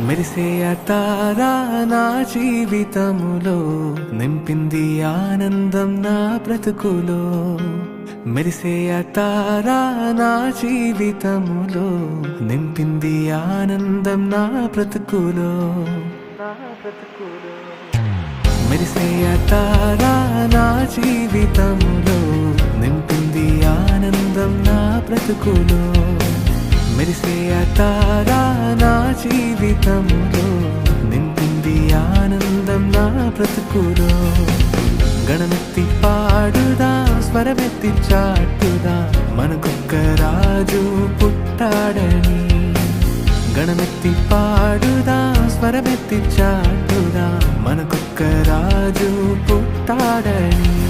మెరిసే తారా నా జీవితములో నింపింది ఆనందం నా బ్రతుకులో. మెరిసే తారా నా జీవితములో నింపింది ఆనందం నా బ్రతుకులో. మెరిసే తారా నా జీవితములో నింపింది ఆనందం నా బ్రతుకులో. మెరిసే తారా నా జీవితంలో? నింపింది ఆనందం నా బ్రతుకులో. గణమెత్తి పాడుదా స్వరమెత్తి చాటుదా? మనకొక్క రాజు పుట్టాడని. గణమెత్తి పాడుదా స్వరమెత్తి చాటుదా? మనకొక్క రాజు పుట్టాడని.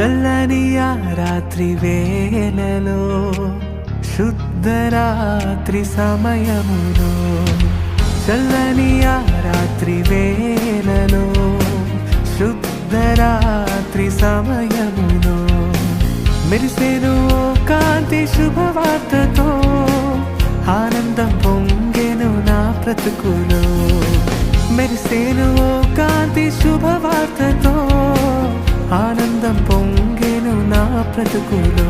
చల్లని ఆ రాత్రి వేళలో శుద్ధ రాత్రి సమయములో. చల్లని ఆ రాత్రి వేళలో శుద్ధ రాత్రి సమయములో. మెరిసెను కాంతి శుభవార్తతో ఆనందం పొంగెను నా బ్రతుకులో. మెరిసేను కాంతి శుభవార్తతో ఆనందం పొంగెను నా బ్రతుకులో.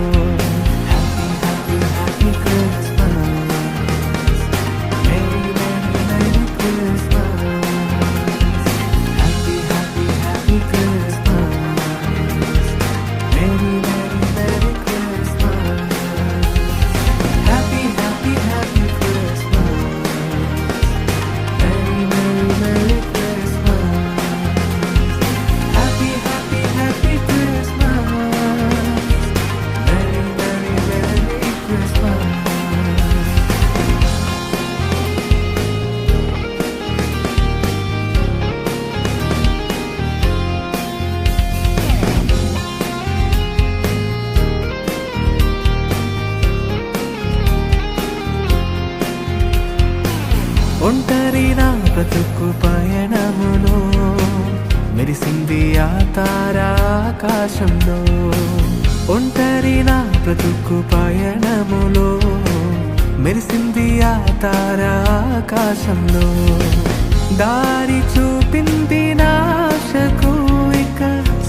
ఒంటరి నా బ్రతుకు పయనములో మెరిసింది ఆ తారాకాశంలో ఒంటరి నా బ్రతుకు పయనములో మెరిసింది ఆ తారాకాశంలో దారి చూపింది నాశకు ఇక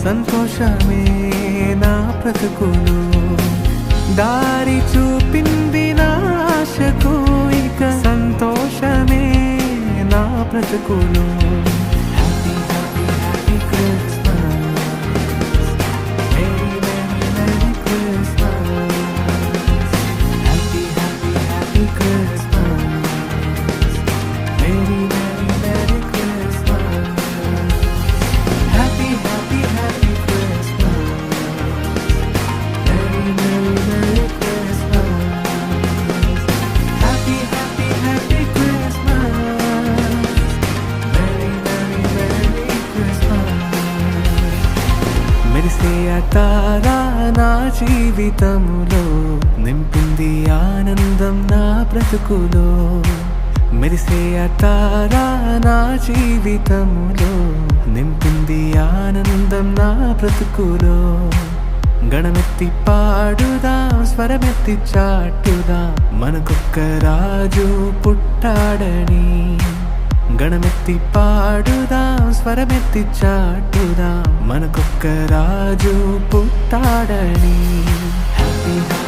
సంతోషమే నా బ్రతుకును దారి చూ నా జీవితములో నింపింది ఆనందం నా బ్రతుకులో. మెరిసే తారా నా జీవితములో నింపింది ఆనందం నా బ్రతుకులో. గణమెత్తి పాడుదా స్వరమెత్తి చాటుదా మనకొక్క రాజు పుట్టాడని. గణమెత్తి పాడుదాం స్వరమెత్తి చాటుదాం. మనకొక్క రాజు పుట్టాడని. హ్యాపీ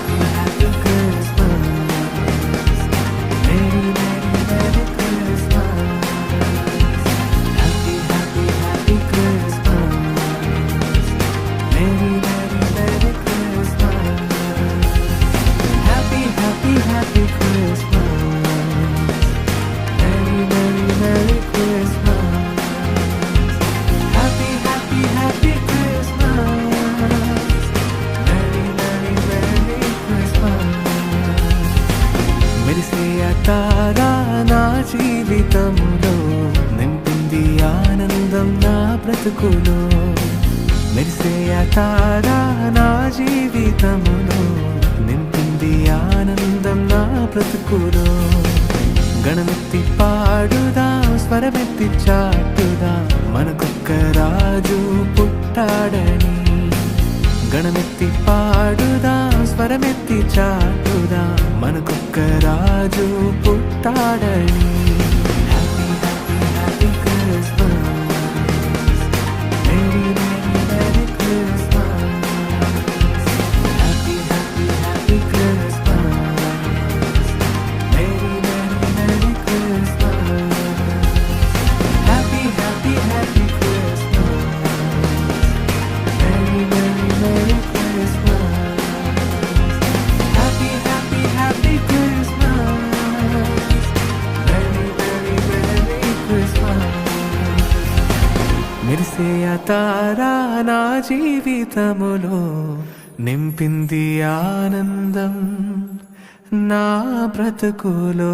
జీవితంలో నింపింది ఆనందం నా బ్రతుకులో. మెరిసే తారా నా జీవితములో నింపింది ఆనందం నా బ్రతుకులో. గణమెత్తి పాడుదా స్వరమెత్తి చాటుదా మనకొక్క రాజు పుట్టాడని. గణమెత్తి పాడుదా స్వరమెత్తి చాటుదా మనకొక్క రాజు పుట్టాడని. మెరిసే తారా నా జీవితములో నింపింది ఆనందం నా బ్రతుకులో.